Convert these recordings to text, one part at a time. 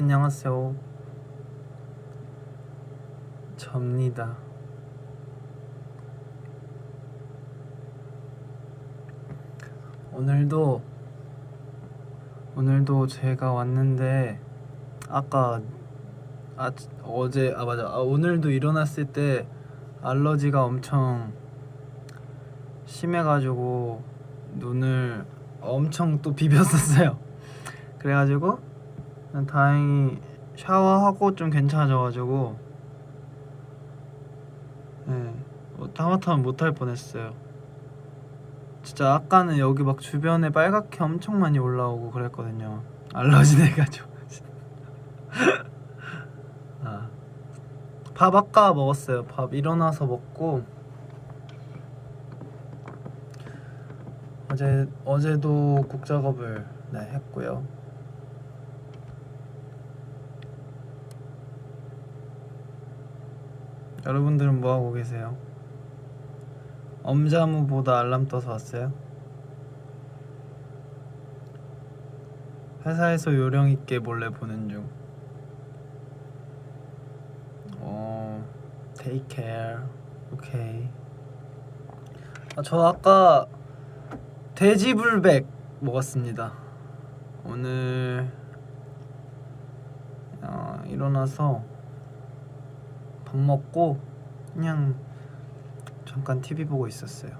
안녕하세요. 접니다. 오늘도 오늘도 제가 왔는데 아까 아 어제 아 맞아 아, 오늘도 일어났을 때 알러지가 엄청 심해가지고 눈을 엄청 또 비볐었어요. 그래가지고 다행히 샤워하고 좀 괜찮아져가지고 네, 뭐 하마터면 못할 뻔했어요. 진짜 아까는 여기 막 주변에 빨갛게 엄청 많이 올라오고 그랬거든요. 알러지 돼가지고. 아. 밥 아까 먹었어요. 밥 일어나서 먹고 어제 어제도 곡 작업을 네, 했고요. 여러분들은 뭐 하고 계세요? 엄자무 보다 알람 떠서 왔어요? 회사에서 요령 있게 몰래 보는 중. 어, take care. 오케이. 아, 저 아까 돼지불백 먹었습니다. 오늘 어, 일어나서 밥 먹고 그냥 잠깐 TV 보고 있었어요.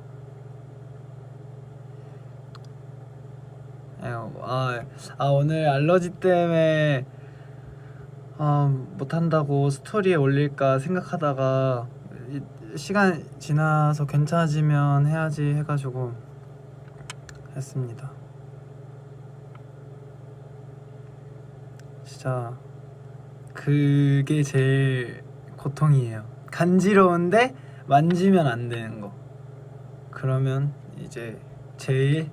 아유, 아, 아 오늘 알러지 때문에 아, 못한다고 스토리에 올릴까 생각하다가 이- 시간 지나서 괜찮아지면 해야지 해가지고 했습니다. 진짜 그게 제일 고통이에요. 간지러운데 만지면 안 되는 거. 그러면 이제 제일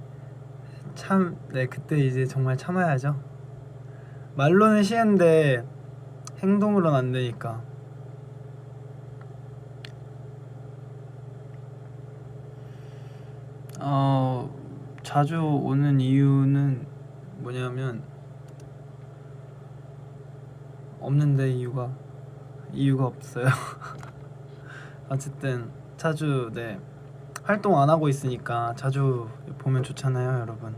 참, 네, 그때 이제 정말 참아야죠. 말로는 쉬운데 행동으로는 안 되니까. 어, 자주 오는 이유는 뭐냐면 없는데 이유가 이유가 없어요. 어쨌든 자주 네 활동 안 하고 있으니까 자주 보면 좋잖아요, 여러분.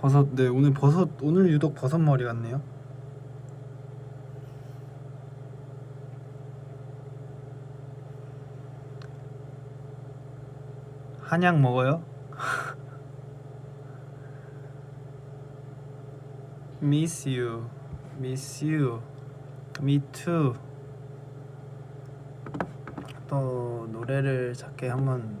버섯 네 오늘 버섯 오늘 유독 버섯 머리 같네요. 한약 먹어요? You, miss you, me too. 또 노래를 작게 한번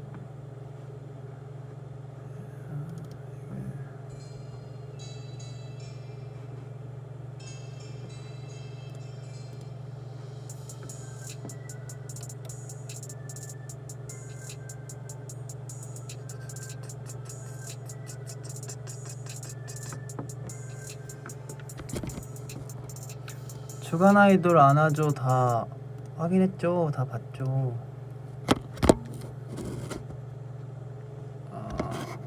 주간 아이돌 안아줘 다 확인했죠? 다 봤죠? 아,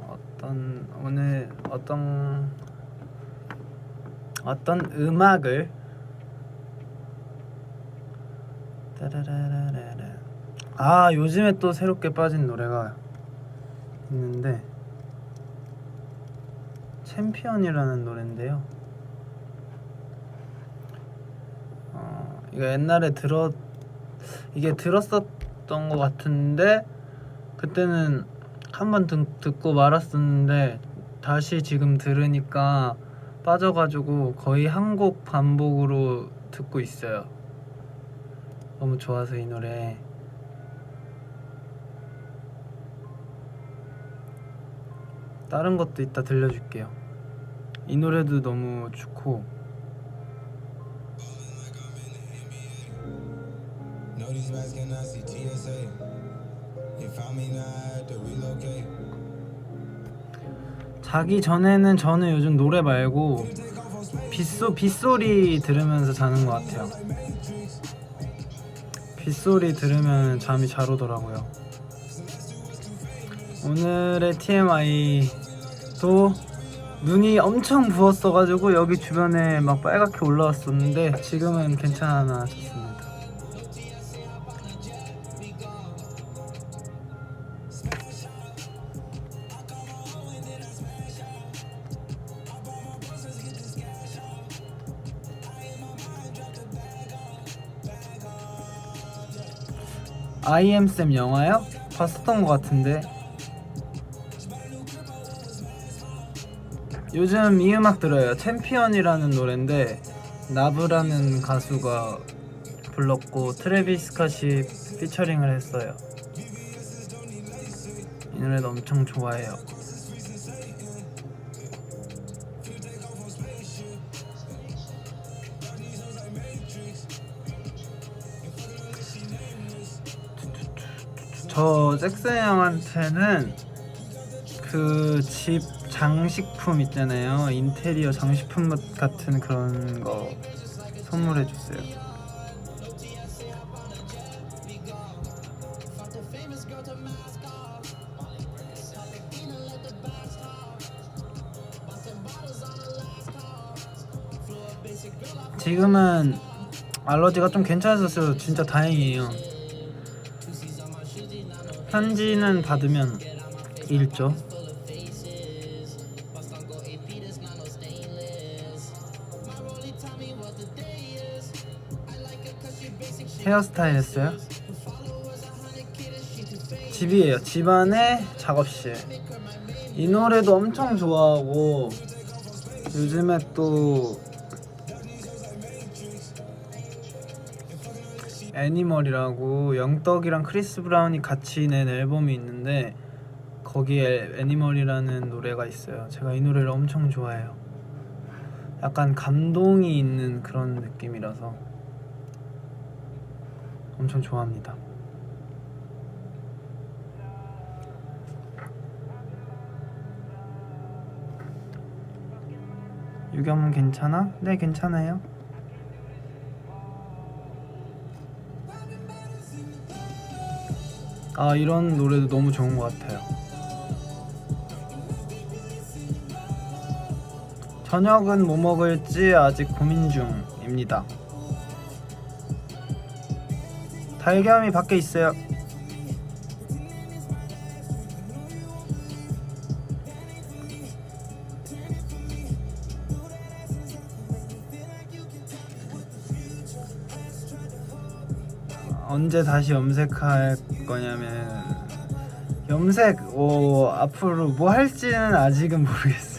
어떤 오늘 어떤 어떤 음악을 따라라라라라. 아 요즘에 또 새롭게 빠진 노래가 있는데 챔피언이라는 노래인데요. 이거 옛날에 들었 이게 들었었던 것 같은데 그때는 한 번 듣고 말았었는데 다시 지금 들으니까 빠져가지고 거의 한 곡 반복으로 듣고 있어요. 너무 좋아서 이 노래. 다른 것도 이따 들려줄게요. 이 노래도 너무 좋고 These rats cannot see TSA. They found me now, I had to relocate. 자기 전에는 저는 요즘 노래 말고 빗소 빗소리 들으면서 자는 것 같아요. 빗소리 들으면 잠이 잘 오더라고요. 오늘의 TMI도 눈이 엄청 부었어가지고 여기 주변에 막 빨갛게 올라왔었는데 지금은 괜찮아 아이엠쌤 영화요? 봤었던 것 같은데. 요즘 이 음악 들어요. 챔피언이라는 노래인데 나브라는 가수가 불렀고 트래비스 스캇이 피처링을 했어요. 이 노래도 엄청 좋아해요 저 잭슨 형한테는 그 집 장식품 있잖아요. 인테리어 장식품 같은 그런 거 선물해 줬어요. 지금은 알러지가 좀 괜찮아졌어요. 진짜 다행이에요 편지는 받으면 읽죠. 헤어스타일 했어요? 집이에요. 집안에 작업실. 이 노래도 엄청 좋아하고 요즘에 또 애니멀이라고 영떡이랑 크리스 브라운이 같이 낸 앨범이 있는데 거기에 애니멀이라는 노래가 있어요. 제가 이 노래를 엄청 좋아해요. 약간 감동이 있는 그런 느낌이라서 엄청 좋아합니다. 유겸 괜찮아? 네 괜찮아요. 아 이런 노래도 너무 좋은 것 같아요. 저녁은 뭐 먹을지 아직 고민 중입니다. 달걀이 밖에 있어요. 언제 다시 염색할 거냐면 염색 어, 앞으로 뭐 할지는 아직은 모르겠어요.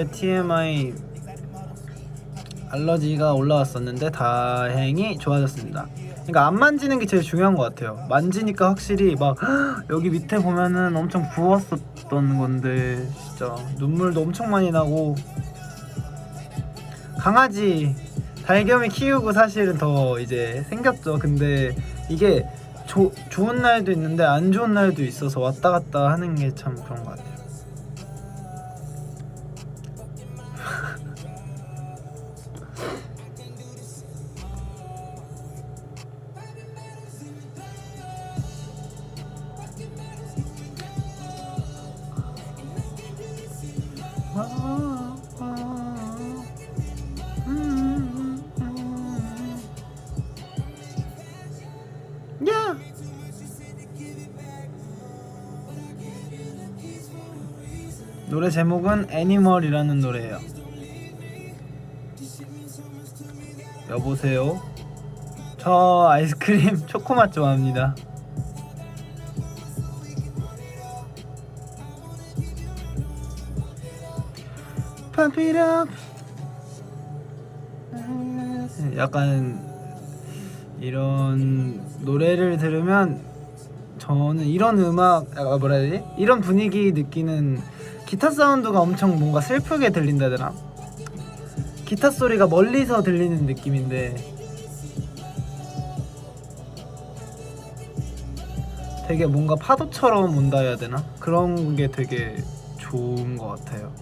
오늘의 TMI 알러지가 올라왔었는데 다행히 좋아졌습니다. 그러니까 안 만지는 게 제일 중요한 것 같아요. 만지니까 확실히 막 여기 밑에 보면은 엄청 부었었던 건데 진짜 눈물도 엄청 많이 나고 강아지 달겸이 키우고 사실은 더 이제 생겼죠. 근데 이게 조, 좋은 날도 있는데 안 좋은 날도 있어서 왔다 갔다 하는 게 참 그런 것 같아요. 노래 제목은 애니멀이라는 노래예요. 여보세요. 저 아이스크림 초코맛 좋아합니다. 약간 이런 노래를 들으면 저는 이런 음악 아, 뭐라 해야 되지? 이런 분위기 느끼는 기타 사운드가 엄청 뭔가 슬프게 들린다 해야 되나? 기타 소리가 멀리서 들리는 느낌인데 되게 뭔가 파도처럼 온다 해야 되나? 그런 게 되게 좋은 것 같아요.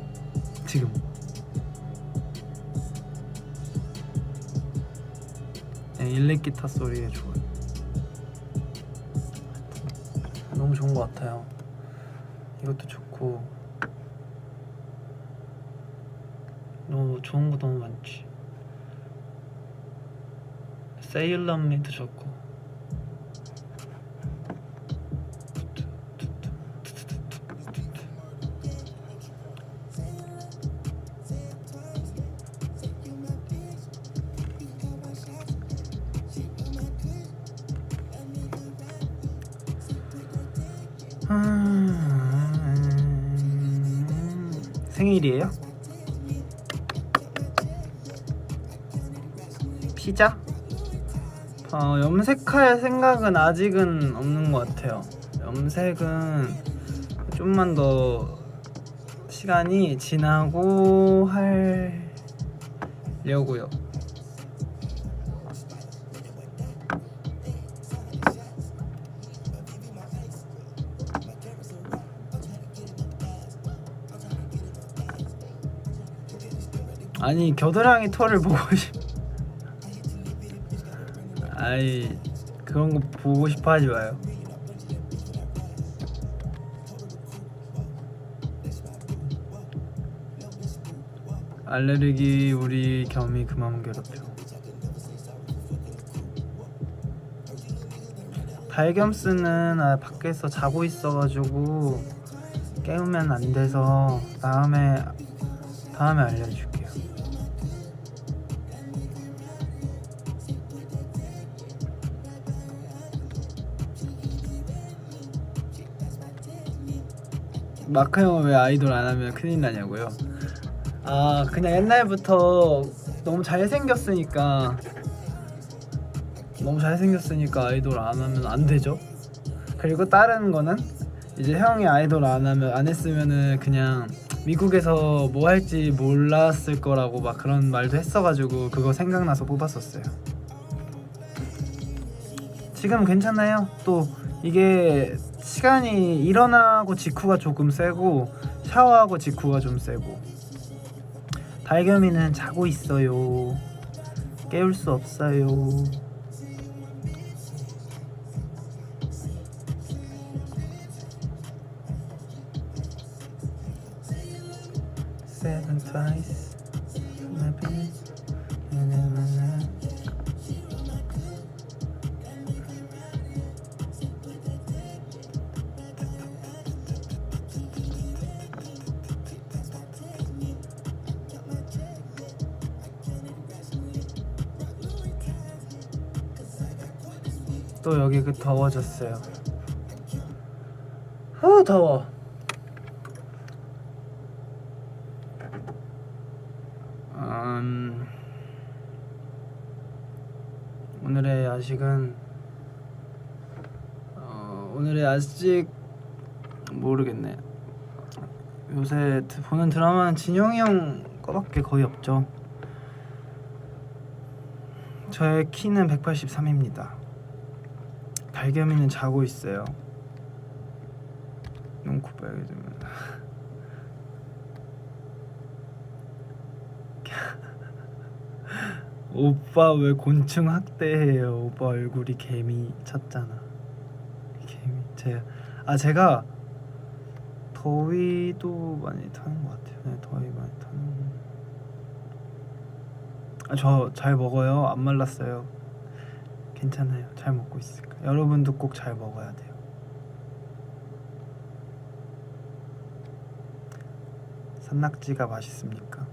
지금. 네, 일렉 기타 소리에 좋아요. 너무 좋은 것 같아요. 이것도 좋고 너무 좋은 거 너무 많지. 세일러미도 좋고. 음, 생일이에요? 피자? 어, 염색할 생각은 아직은 없는 것 같아요. 염색은 좀만 더 시간이 지나고 하려고요. 아니 겨드랑이 털을 보고 싶. 아이 그런 거 보고 싶어 하지 마요. 알레르기 우리 겸이 그만 괴롭혀. 발겸스는 아, 밖에서 자고 있어가지고 깨우면 안 돼서 다음에 다음에 알려줄 마크 형은 왜 아이돌 안 하면 큰일 나냐고요? 아 그냥 옛날부터 너무 잘생겼으니까 너무 잘생겼으니까 아이돌 안 하면 안 되죠. 그리고 다른 거는 이제 형이 아이돌 안 하면 안 했으면은 그냥 미국에서 뭐 할지 몰랐을 거라고 막 그런 말도 했어가지고 그거 생각나서 뽑았었어요. 지금 괜찮아요. 또 이게 시간이 일어나고 직후가 조금 세고 샤워하고 직후가 좀 세고 달겸이는 자고 있어요. 깨울 수 없어요. Seven twice, 또 여기 그 더워졌어요. 후 더워. 음, 오늘의 야식은 어, 오늘의 야식 모르겠네. 요새 드- 보는 드라마는 진영이 형 거밖에 거의 없죠. 저의 키는 183입니다. 달겸이는 자고 있어요. 빨게 되면. 오빠 왜 곤충 학대해요? 오빠 얼굴이 개미 쳤잖아. 개미 제아 제가 더위도 많이 타는 것 같아요. 네, 더위 많이 타는. 아저 잘 먹어요. 안 말랐어요. 괜찮아요. 잘 먹고 있으니까. 여러분도 꼭 잘 먹어야 돼요. 산낙지가 맛있습니까?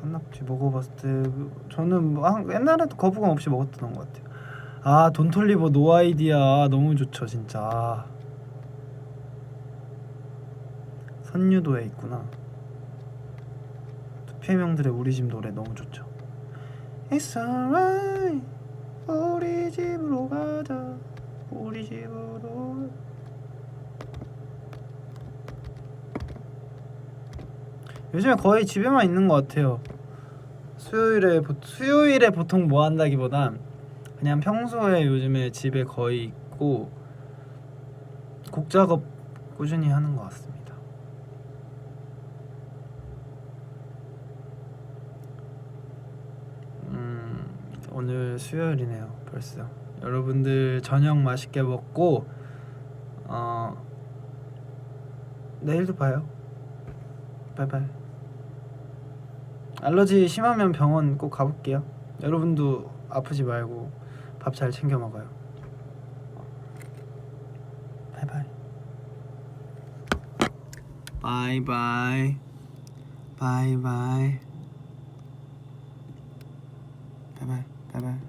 산낙지 먹어봤을 때 저는 뭐 한- 옛날에도 거부감 없이 먹었던 것 같아요. 아 돈톨리버 노 아이디야 너무 좋죠 진짜. 선유도에 있구나. 투표명들의 우리 집 노래 너무 좋죠. It's alright 우리 집으로 가자. 우리 집으로. 요즘에 거의 집에만 있는 것 같아요. 수요일에 보- 수요일에 보통 뭐 한다기보다 그냥 평소에 요즘에 집에 거의 있고 곡 작업 꾸준히 하는 것 같습니다. 음, 오늘 수요일이네요. 벌써 여러분들 저녁 맛있게 먹고 어 내일도 봐요. 바이바이. 알러지 심하면 병원 꼭 가볼게요. 여러분도 아프지 말고 밥 잘 챙겨 먹어요. 바이바이. 바이바이. 바이바이. 바이바이. 바이바이.